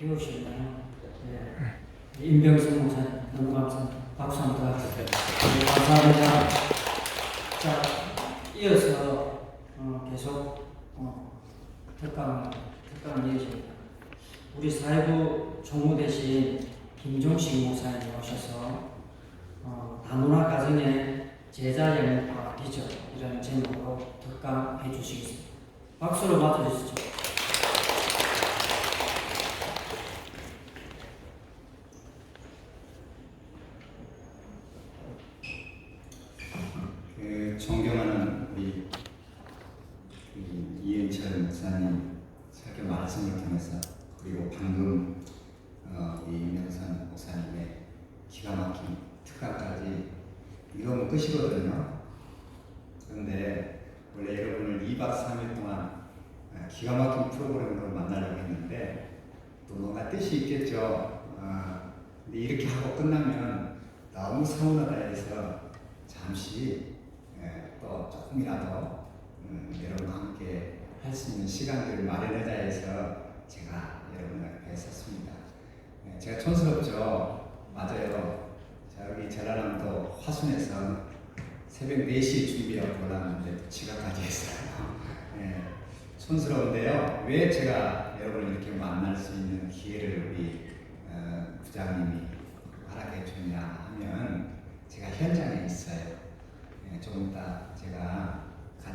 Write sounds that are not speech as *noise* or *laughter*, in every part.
배우시나요? 네. 임병수 목사님 너무 감사합니다. 박수 한번 더 네, 감사합니다. 자, 이어서 어, 계속 어, 특강 특강 이어집니다. 우리 사회부 총무 대신 김종식 목사님 오셔서 어, 다문화 가정의 제자 영역과 비전 이라는 제목으로 특강해 주시겠습니다. 박수로 맞아주시죠. 그 존경하는 우리 그 이은철 목사님 설교 말씀을 통해서 그리고 방금 어, 이 명선 목사님의 기가 막힌 특강까지 이거면 끝이거든요. 그런데 원래 여러분을 2박 3일 동안 아, 기가 막힌 프로그램으로 만나려고 했는데 또 뭔가 뜻이 있겠죠. 아, 근데 이렇게 하고 끝나면 너무 서운하다 해서 잠시 예, 또 조금이라도 음, 여러분과 함께 할 수 있는 시간들을 마련하자 해서 제가 여러분 앞에 섰습니다. 예, 제가 촌스럽죠? 맞아요. 자, 여기 전라남도 화순에서 새벽 4시 준비하고 올라왔는데 지각까지 했어요. 예, *laughs* 촌스러운데요. 왜 제가 여러분을 이렇게 만날 수 있는 기회를 우리 어, 부장님이 허락해 주냐 하면 제가 현장에 있어요.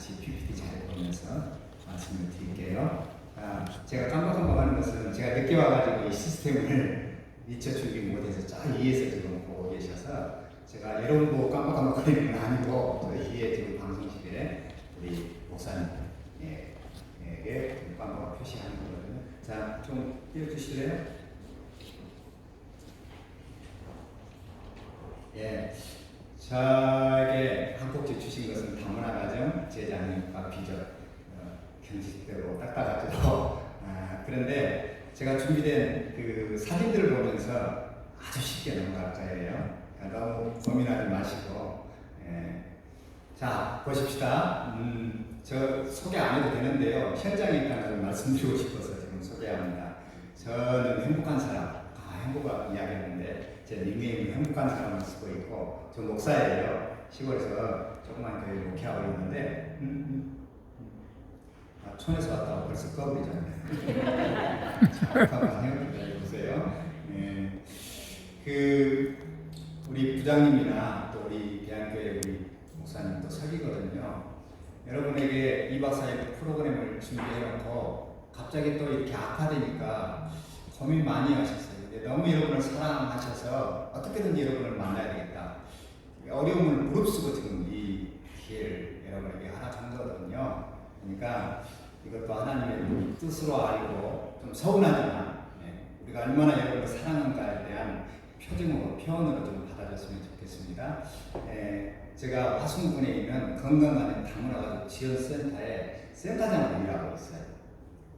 같이 PPT 잘 보면서 말씀을 드릴게요. 아, 제가 깜빡깜빡하는 것은 제가 늦게 와가지고 이 시스템을 *laughs* 미처 준비 못해서 저 위에서 지금 보고 계셔서 제가 여러분 보고 깜빡깜빡거리는 건 아니고 저 위에 지금 방송실에 우리 목사님에게 깜빡 표시하는 거거든요. 자, 좀 띄워주실래요? 예. 저에게 한 꼭지 주신 것은 다문화 가정 제자님과 비전 어, 경직대로 딱딱하죠. *laughs* 아, 그런데 제가 준비된 그 사진들을 보면서 아주 쉽게 넘어갈 거예요. 그러니까 너무 고민하지 마시고. 예. 자 보십시다. 음, 저 소개 안 해도 되는데요. 현장에 있다는 걸 말씀드리고 싶어서 지금 소개합니다. 저는 행복한 사람, 아, 행복한 이야기했는데 제 닉네임은 행복한 사람을 쓰고 있고 저 목사예요. 시골에서 조그만 교회 목회하고 있는데 음, 음, 음. 아, 촌에서 왔다고 벌써 겁이 잖아요. 잠깐만요. 기다려보세요. 예. 그 우리 부장님이나 또 우리 대한교회 우리 목사님도 설기거든요. 여러분에게 2박 4일 프로그램을 준비해놓고 갑자기 또 이렇게 악화되니까 고민 많이 하셨어요. 근데 너무 여러분을 사랑하셔서 어떻게든지 여러분을 만나야 되겠다. 어려움을 무릅쓰고 지금 이 기회를 여러분에게 허락한 거거든요. 그러니까 이것도 하나님의 뜻으로 알고 좀 서운하지만 예, 우리가 얼마나 여러분을 사랑하는가에 대한 표정으로 표현으로 좀 받아줬으면 좋겠습니다. 예, 제가 화순군에 있는 건강한 다문화 지원센터에 센터장으로 일하고 있어요.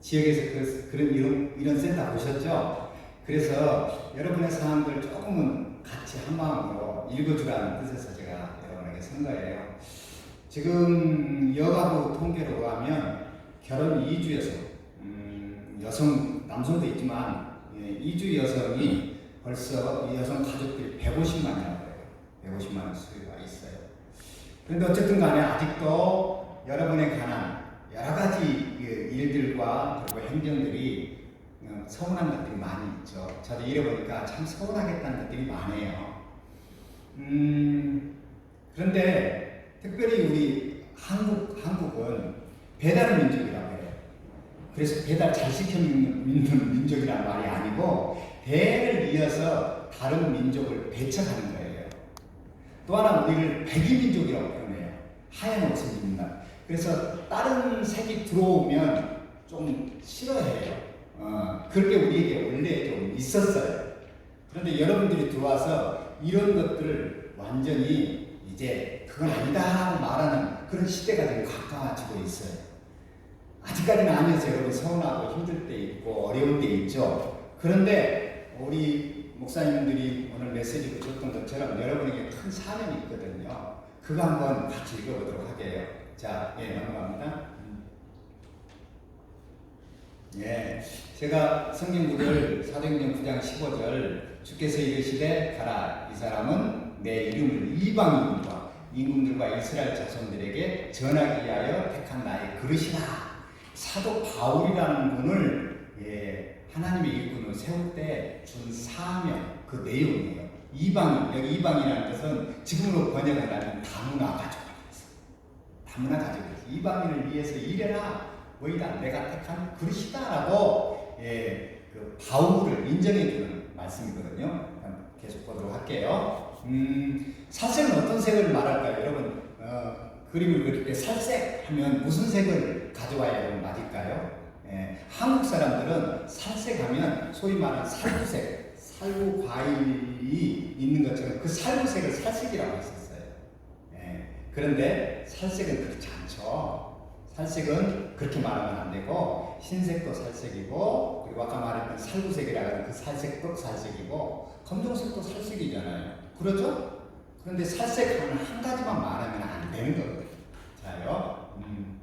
지역에서 그, 그런 이런, 이런 센터 보셨죠? 그래서 여러분의 사항들 조금은 같이 한 마음으로 읽어주라는 뜻에서 제가 여러분에게 쓴 거예요. 지금 여가부 통계로 하면 결혼 2주에서 음, 여성 남성도 있지만 예, 2주 여성이 벌써 이 여성 가족들이 150만이라고 해요. 150만 수가 있어요. 그런데 어쨌든 간에 아직도 여러분에 관한 여러 가지 그 일들과 그리고 행정들이 어, 서운한 것들이 많이 있죠. 저도 잃어보니까 참 서운하겠다는 것들이 많아요. 음, 그런데 특별히 우리 한국, 한국은 배달 민족이라고 해요. 그래서 배달 잘 시켜 먹는 민- 민족이란 말이 아니고 배를 이어서 다른 민족을 배척하는 거예요. 또 하나 우리를 백이민족이라고 표현해요. 하얀 옷을 입는다. 그래서 다른 색이 들어오면 좀 싫어해요. 어, 그렇게 우리에게 원래 좀 있었어요. 그런데 여러분들이 들어와서 이런 것들을 완전히 이제 그건 아니다 말하는 그런 시대가 좀 가까워지고 있어요. 아직까지는 아니어서 여러분 서운하고 힘들 때 있고 어려울 때 있죠. 그런데 우리 목사님들이 오늘 메시지를 줬던 것처럼 여러분에게 큰 사명이 있거든요. 그거 한번 같이 읽어보도록 할게요. 자, 예, 넘어갑니다. 음. 예, 제가 성경 구절 사도행전 9장 15절 주께서 이르시되 가라 이 사람은 내 이름을 이방인과 임금들과 이스라엘 자손들에게 전하기 위하여 택한 나의 그릇이라 사도 바울이라는 분을 예, 하나님의 일꾼을 세울 때 준 사명 그 내용이에요. 이방인 여기 이방이라는 것은 지금으로 번역을 하면 다문화 가족이었어. 다문화 가족이었어. 이방인을 위해서 일해라. 뭐이다 내가 택한 그릇이다라고 예, 그 바울을 인정해주는 말씀이거든요. 계속 보도록 할게요. 음, 살색은 어떤 색을 말할까요, 여러분? 어, 그림을 그릴 때 살색 하면 무슨 색을 가져와야 여러분 맞을까요? 예, 한국 사람들은 살색하면 소위 말하는 살구색, 살구 과일이 있는 것처럼 그 살구색을 살색이라고 했었어요. 예, 그런데 살색은 그렇지 않죠. 살색은 그렇게 말하면 안 되고 흰색도 살색이고 그리고 아까 말했던 살구색이라고 하는 그 살색도 살색이고 검정색도 살색이잖아요. 그렇죠? 그런데 살색 하는 한 가지만 말하면 안 되는 거거든요. 자요. 음.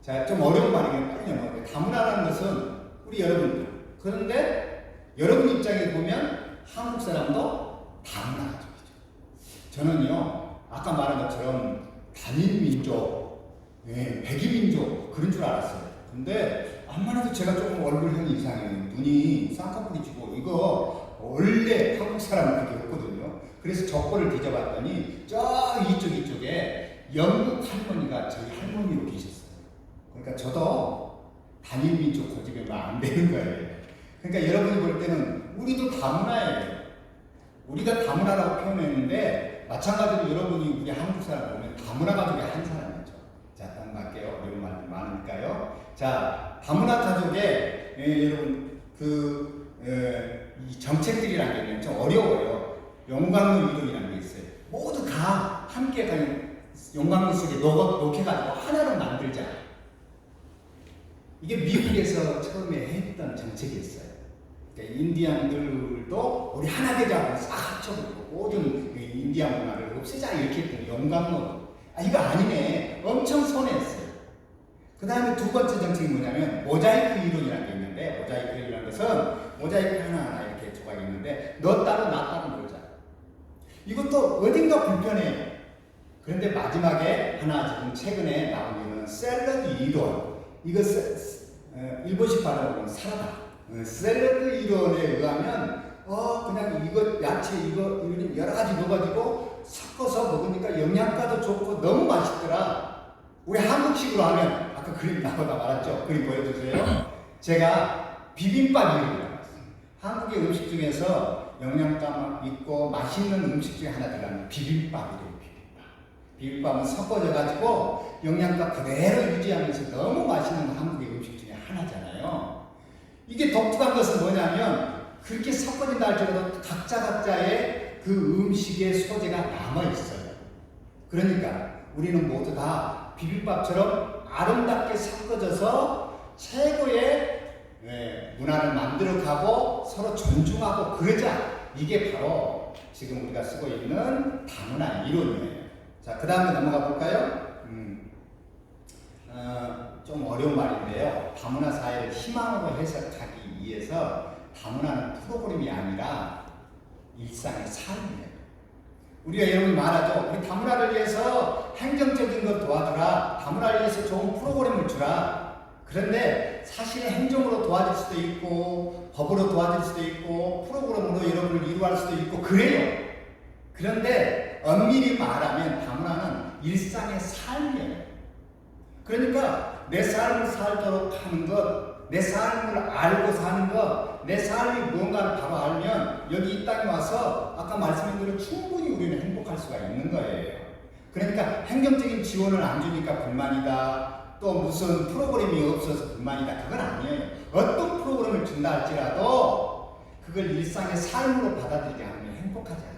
자, 좀 어려운 말이긴 빨리 넘어갈게요. 다문화라는 것은 우리 여러분들. 그런데 여러분 입장에 보면 한국 사람도 다문화 가족이죠. 저는요, 아까 말한 것처럼 단일 민족, 예, 백이민족 그런 줄 알았어요. 근데 해도 제가 조금 얼굴형이 이상해요. 눈이 쌍꺼풀이 지고 이거 원래 한국 사람은 그렇게 없거든요. 그래서 족보를 뒤져봤더니 저 이쪽 이쪽에 영국 할머니가 저희 할머니로 계셨어요. 그러니까 저도 단일 민족 고집이면 안 되는 거예요. 그러니까 여러분이 볼 때는 우리도 다문화예요. 우리가 다문화라고 표현했는데 마찬가지로 여러분이 우리 한국 사람 보면 다문화 가족의 한 사람이죠. 자, 넘어갈게요. 어려운 말이 많으니까요. 자, 다문화 가족의 예, 여러분 그 예, 이 정책들이라는 게좀 어려워요. 용광로 이론이라는 게 있어요. 모두 다 함께 그냥 용광로 속에 녹아, 녹여가지고 하나로 만들자. 이게 미국에서 처음에 했던 정책이었어요. 그러니까 인디안들도 우리 하나 되자고 싹 합쳐버리고 모든 이 인디안 문화를 없애자 이렇게 했던 영광로. 아 이거 아니네. 엄청 손해했어요. 그 다음에 두 번째 정책이 뭐냐면 모자이크 이론이라는 게 있는데 모자이크 이론이라는 것은 모자이크 하나하나 이렇게 조각이 있는데 너 따로 나 따로 놀자. 이것도 어딘가 불편해요. 그런데 마지막에 하나 지금 최근에 나온 거는 샐러드 이론. 이거 세- 어, 일본식 발음으로는 사라다. 어, 샐러드 이론에 의하면 어 그냥 이거 야채 이거 여러 가지 넣어가지고 섞어서 먹으니까 영양가도 좋고 너무 맛있더라. 우리 한국식으로 하면 아까 그림 나오다 말았죠. 그림 보여주세요. 제가 비빔밥 이름이라고 했어요. 한국의 음식 중에서 영양가 있고 맛있는 음식 중에 하나 들어가는 비빔밥이래요. 비빔밥. 비빔밥은 섞어져 가지고 영양가 그대로 유지하면서 너무 맛있는 한국의 음식 중에 하나잖아요. 이게 독특한 것은 뭐냐면 그렇게 섞어진다 할지라도 각자 각자의 그 음식의 소재가 남아 있어요. 그러니까 우리는 모두 다 비빔밥처럼 아름답게 섞어져서 최고의 예, 문화를 만들어가고 서로 존중하고 그러자 이게 바로 지금 우리가 쓰고 있는 다문화 이론이에요. 자, 그 다음에 넘어가 볼까요? 음, 어, 좀 어려운 말인데요. 다문화 사회를 희망으로 해석하기 위해서 다문화는 프로그램이 아니라 일상의 삶이에요. 우리가 여러분 말하죠. 우리 다문화를 위해서 행정적인 것 도와주라. 다문화를 위해서 좋은 프로그램을 주라. 그런데 사실은 행정으로 도와줄 수도 있고 법으로 도와줄 수도 있고 프로그램으로 여러분을 이루할 수도 있고 그래요. 그런데 엄밀히 말하면 다문화는 일상의 삶이에요. 그러니까 내 삶을 살도록 하는 것, 내 삶을 알고 사는 것, 내 삶이 무언가를 바로 알면 여기 이 땅에 와서 아까 말씀한 대로 충분히 우리는 행복할 수가 있는 거예요. 그러니까 행정적인 지원을 안 주니까 불만이다. 또 무슨 프로그램이 없어서 불만이다. 그건 아니에요. 어떤 프로그램을 준다 할지라도 그걸 일상의 삶으로 받아들이지 않으면 행복하지 않아요.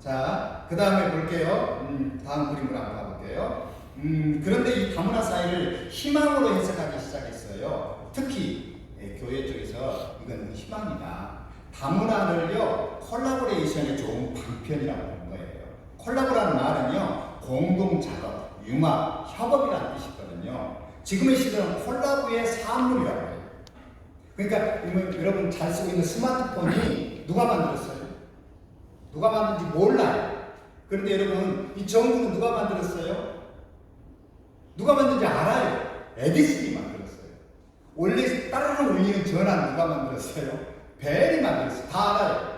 자, 그 다음에 볼게요. 음, 다음 그림으로 한번 가볼게요. 음, 그런데 이 다문화 사회를 희망으로 해석하기 시작했어요. 특히 예, 교회 희망이다. 다문화를요 콜라보레이션의 좋은 방편이라고 하는 거예요. 콜라보라는 말은요 공동 작업, 융합, 협업이라는 뜻이거든요. 지금의 시대는 콜라보의 산물이라고 해요. 그러니까 여러분- 잘 쓰고 있는 스마트폰이 누가 만들었어요? 누가 만든지 몰라요. 그런데 여러분 이 전구는 누가 만들었어요? 누가 만든지 알아요. 에디슨이 만들었어요. 원래 따르르 울리는 전화는 누가 만들었어요? 벨이 만들었어요. 다 알아요.